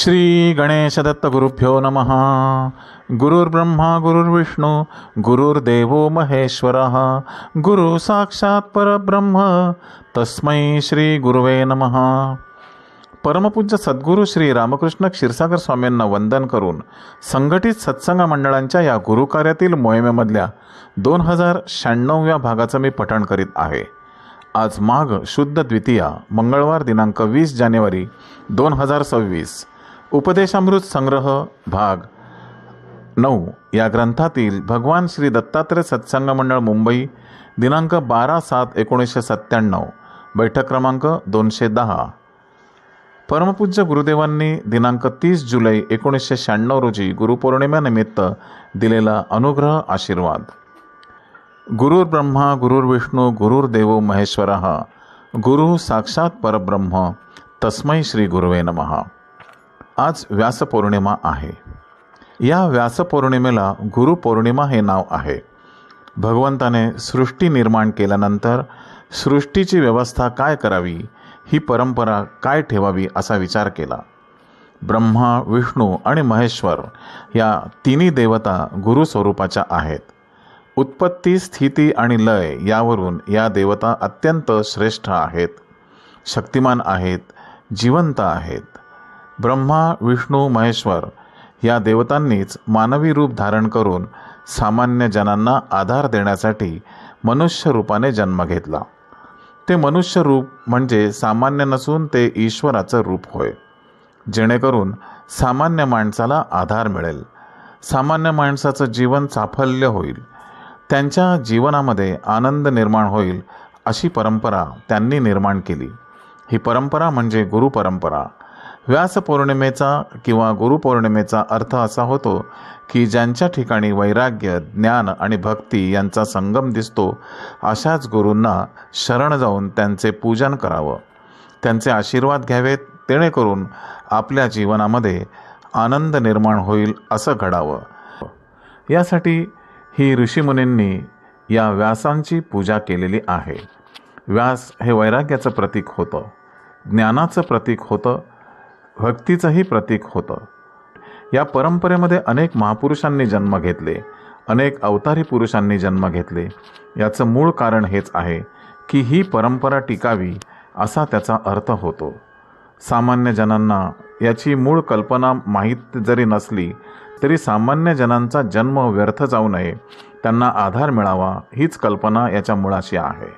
श्री गणेशदत्त गुरुभ्यो नमः। गुरुर्ब्रह्मा गुरुर्विष्णू गुरुर्देवो महेश्वरः। गुरु साक्षात परब्रह्म तस्मै श्री गुरुवे नमः। परमपूज्य सद्गुरू श्री रामकृष्ण क्षीरसागर स्वामींना वंदन करून संघटित सत्संग मंडळांच्या या गुरुकार्यातील मोहिमेमधल्या दोन हजार शहाण्णवव्या भागाचं मी पठण करीत आहे. आज माघ शुद्ध द्वितीया मंगळवार दिनांक वीस जानेवारी दोन हजार सव्वीस. उपदेशामृत संग्रह भाग नऊ. या ग्रंथातील भगवान श्री दत्तात्रय सत्संग मंडळ मुंबई दिनांक बारा सात एकोणीसशे सत्त्याण्णव. बैठक क्रमांक दोनशे दहा. परमपूज्य गुरुदेवांनी दिनांक तीस जुलै एकोणीसशे शहाण्णव रोजी गुरुपौर्णिमेनिमित्त दिलेला अनुग्रह आशीर्वाद. गुरुर्ब्रह्मा गुरुर्विष्णू गुरुर्देवो महेश्वर. गुरु साक्षात परब्रह्म. तस्मै श्री गुरुवे नमः. आज व्यासपौर्णिमा आहे. या व्यासपौर्णिमेला गुरुपौर्णिमा हे नाव आहे. भगवंताने सृष्टी निर्माण केल्यानंतर सृष्टीची व्यवस्था काय करावी ही परंपरा काय ठेवावी असा विचार केला. ब्रह्मा विष्णू आणि महेश्वर या तिन्ही देवता गुरुस्वरूपाच्या आहेत. उत्पत्ती स्थिती आणि लय यावरून या देवता अत्यंत श्रेष्ठ आहेत. शक्तिमान आहेत जिवंत आहेत. ब्रह्मा विष्णू महेश्वर या देवतांनीच मानवी रूप धारण करून सामान्य जनांना आधार देण्यासाठी मनुष्य रूपाने जन्म घेतला. ते मनुष्य रूप म्हणजे सामान्य नसून ते ईश्वराचं रूप होय. जेणेकरून सामान्य माणसाला आधार मिळेल. सामान्य माणसाचं जीवन साफल्य होईल. त्यांच्या जीवनामध्ये आनंद निर्माण होईल अशी परंपरा त्यांनी निर्माण केली. ही परंपरा म्हणजे गुरुपरंपरा व्यासपौर्णिमेचा किंवा गुरुपौर्णिमेचा अर्थ असा होतो की ज्यांच्या ठिकाणी वैराग्य ज्ञान आणि भक्ती यांचा संगम दिसतो अशाच गुरूंना शरण जाऊन त्यांचे पूजन करावं. त्यांचे आशीर्वाद घ्यावेत जेणेकरून आपल्या जीवनामध्ये आनंद निर्माण होईल असं घडावं. यासाठी ही ऋषीमुनींनी या व्यासांची पूजा केलेली आहे. व्यास हे वैराग्याचं प्रतीक होतं ज्ञानाचं प्रतीक होतं भक्तीचंही प्रतीक होतं. या परंपरेमध्ये अनेक महापुरुषांनी जन्म घेतले अनेक अवतारी पुरुषांनी जन्म घेतले. याचं मूळ कारण हेच आहे की ही परंपरा टिकावी असा त्याचा अर्थ होतो. सामान्य जनांना याची मूळ कल्पना माहीत जरी नसली तरी सामान्य जनांचा जन्म व्यर्थ जाऊ नये त्यांना आधार मिळावा हीच कल्पना याच्या मुळाशी आहे.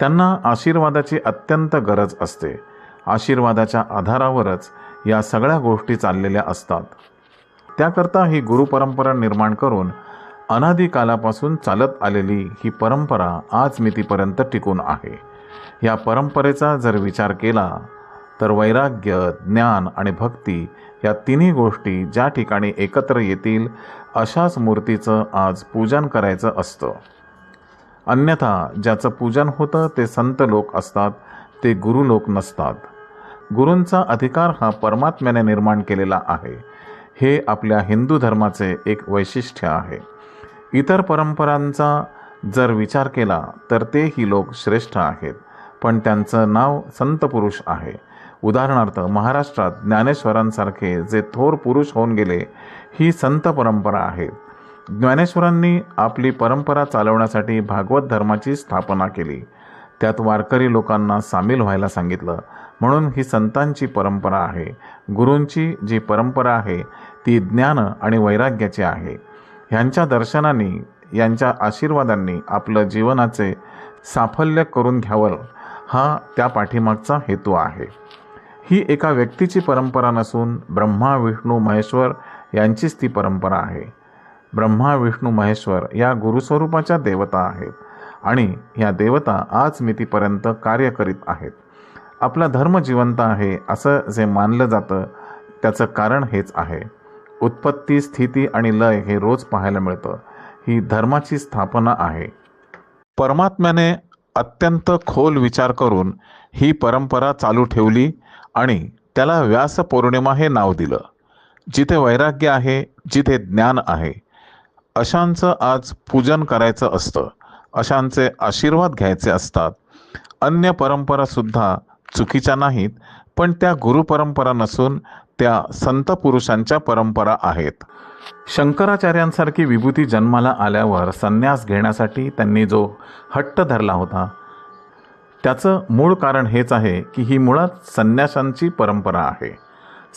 त्यांना आशीर्वादाची अत्यंत गरज असते. आशीर्वादाच्या आधारावरच या सगळ्या गोष्टी चाललेल्या असतात. त्याकरता ही गुरुपरंपरा निर्माण करून अनादिकालापासून चालत आलेली ही परंपरा आज मितीपर्यंत टिकून आहे. या परंपरेचा जर विचार केला तर वैराग्य ज्ञान आणि भक्ती या तिन्ही गोष्टी ज्या ठिकाणी एकत्र येतील अशाच मूर्तीचं आज पूजन करायचं असतं. अन्यथा ज्याचं पूजन होतं ते संत लोक असतात ते गुरु लोक नसतात. गुरूंचा अधिकार हा परमात्म्याने निर्माण केलेला आहे. हे आपल्या हिंदू धर्माचे एक वैशिष्ट्य आहे. इतर परंपरांचा जर विचार केला तर तेही लोक श्रेष्ठ आहेत. पण त्यांचं नाव संत पुरुष आहे. उदाहरणार्थ महाराष्ट्रात ज्ञानेश्वरांसारखे जे थोर पुरुष होऊन गेले ही संत परंपरा आहे. ज्ञानेश्वरांनी आपली परंपरा चालवण्यासाठी भागवत धर्माची स्थापना केली. त्यात वारकरी लोकांना सामील व्हायला सांगितलं. म्हणून ही संतांची परंपरा आहे. गुरूंची जी परंपरा आहे ती ज्ञान आणि वैराग्याची आहे. ह्यांच्या दर्शनाने यांच्या आशीर्वादांनी आपलं जीवनाचे साफल्य करून घ्यावं हा त्या पाठीमागचा हेतू आहे. ही एका व्यक्तीची परंपरा नसून ब्रह्मा विष्णू महेश्वर यांचीच ती परंपरा आहे. ब्रह्मा विष्णू महेश्वर या गुरुस्वरूपाच्या देवता आहेत. आणि या देवता आज मितीपर्यंत कार्य करीत आहेत. आपला धर्म जिवंत आहे असं जे मानलं जातं त्याचं कारण हेच आहे. उत्पत्ती स्थिती आणि लय हे रोज पाहायला मिळतं. ही धर्माची स्थापना आहे. परमात्म्याने अत्यंत खोल विचार करून ही परंपरा चालू ठेवली आणि त्याला व्यास पौर्णिमा हे नाव दिलं. जिथे वैराग्य आहे जिथे ज्ञान आहे अशांचं आज पूजन करायचं असतं. अशांचे आशीर्वाद घ्यायचे असतात. अन्य परंपरासुद्धा चुकीच्या नाहीत पण त्या गुरुपरंपरा नसून त्या संत पुरुषांच्या परंपरा आहेत. शंकराचार्यांसारखी विभूती जन्माला आल्यावर संन्यास घेण्यासाठी त्यांनी जो हट्ट धरला होता त्याचं मूळ कारण हेच आहे की ही मुळात संन्यासांची परंपरा आहे.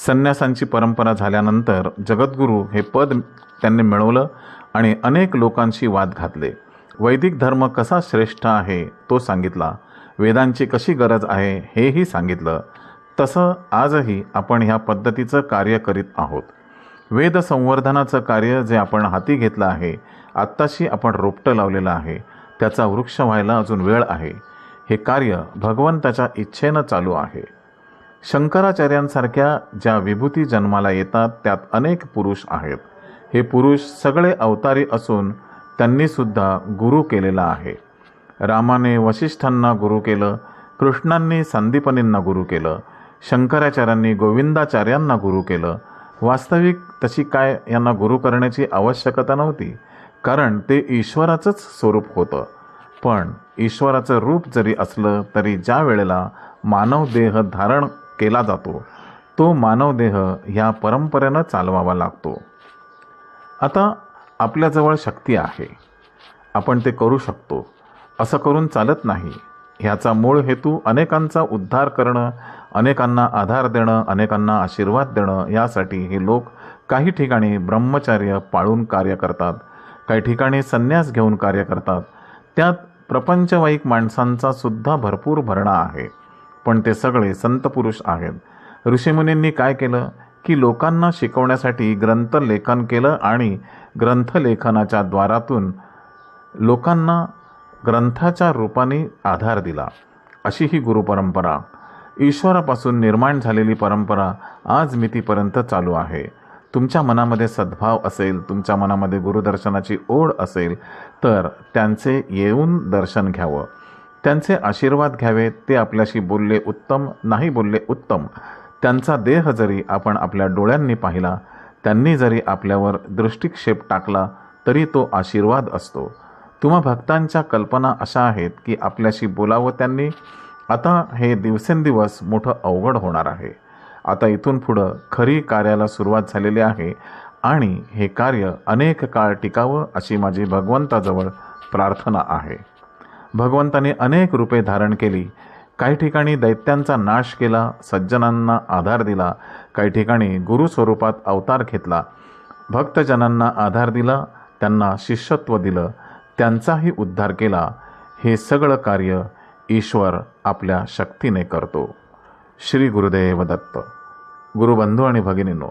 संन्यासांची परंपरा झाल्यानंतर जगद्गुरू हे पद त्यांनी मिळवलं आणि अनेक लोकांशी वाद घातले. वैदिक धर्म कसा श्रेष्ठ आहे तो सांगितला. वेदांची कशी गरज आहे हेही सांगितलं. तसं आजही आपण ह्या पद्धतीचं कार्य करीत आहोत. वेद संवर्धनाचं कार्य जे आपण हाती घेतलं आहे आत्ताशी आपण रोपटं लावलेलं आहे त्याचा वृक्ष व्हायला अजून वेळ आहे. हे कार्य भगवंताच्या इच्छेनं चालू आहे. शंकराचार्यांसारख्या ज्या विभूती जन्माला येतात त्यात अनेक पुरुष आहेत. हे पुरुष सगळे अवतारी असून त्यांनीसुद्धा गुरु केलेला आहे. रामाने वशिष्ठांना गुरु केलं कृष्णांनी संदीपनींना गुरु केलं शंकराचार्यांनी गोविंदाचार्यांना गुरु केलं. वास्तविक तशी काय यांना गुरु करण्याची आवश्यकता नव्हती. कारण ते ईश्वराचंच स्वरूप होतं. पण ईश्वराचं रूप जरी असलं तरी ज्या वेळेला मानव देह धारण केला जातो तो मानव देह ह्या परंपरेनं चालवावा लागतो. आता आपल्याजवळ शक्ती आहे. आपण ते करू शकतो. असं करून चालत नाही. ह्याचा मूळ हेतू अनेकांचा उद्धार करणं अनेकांना आधार देणं अनेकांना आशीर्वाद देणं यासाठी हे लोक काही ठिकाणी ब्रह्मचर्य पाळून कार्य करतात काही ठिकाणी संन्यास घेऊन कार्य करतात. त्यात प्रपंचवाईक माणसांचा सुद्धा भरपूर भरणा आहे. पण ते सगळे संत पुरुष आहेत. ऋषीमुनींनी काय केलं? की लोकांना शिकवण्यासाठी ग्रंथलेखन केलं आणि ग्रंथलेखनाच्या द्वारातून लोकांना ग्रंथाच्या रूपाने आधार दिला. अशी ही गुरुपरंपरा ईश्वरापासून निर्माण झालेली परंपरा आज मितीपर्यंत चालू आहे. तुमच्या मनामध्ये सद्भाव असेल तुमच्या मनामध्ये गुरुदर्शनाची ओढ असेल तर त्यांचे येऊन दर्शन घ्यावं. त्यांचे आशीर्वाद घ्यावे ते आपल्याशी बोलले उत्तम नाही बोलले उत्तम. त्यांचा देह जरी आपण आपल्या डोळ्यांनी पाहिला त्यांनी जरी आपल्यावर दृष्टिक्षेप टाकला तरी तो आशीर्वाद असतो. तुम्हा भक्तांच्या कल्पना अशा आहेत की आपल्याशी बोलावं त्यांनी. आता हे दिवसेंदिवस मोठं अवघड होणार आहे. आता इथून पुढं खरी कार्याला सुरुवात झालेली आहे आणि हे कार्य अनेक काळ टिकावं अशी माझी भगवंताजवळ प्रार्थना आहे. भगवंताने अनेक रूपे धारण केली काही ठिकाणी दैत्यांचा नाश केला सज्जनांना आधार दिला काही ठिकाणी गुरुस्वरूपात अवतार घेतला भक्तजनांना आधार दिला त्यांना शिष्यत्व दिलं त्यांचाही उद्धार केला. हे सगळं कार्य ईश्वर आपल्या शक्तीने करतो. श्री गुरुदेव दत्त. गुरुबंधू आणि भगिनींनो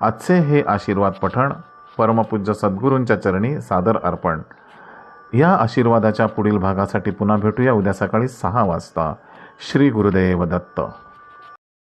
आजचे हे आशीर्वाद पठण परमपूज्य सद्गुरूंच्या चरणी सादर अर्पण. या आशीर्वादाच्या पुढील भागासाठी पुन्हा भेटूया उद्या सकाळी सहा वाजता. श्री गुरुदेव दत्त.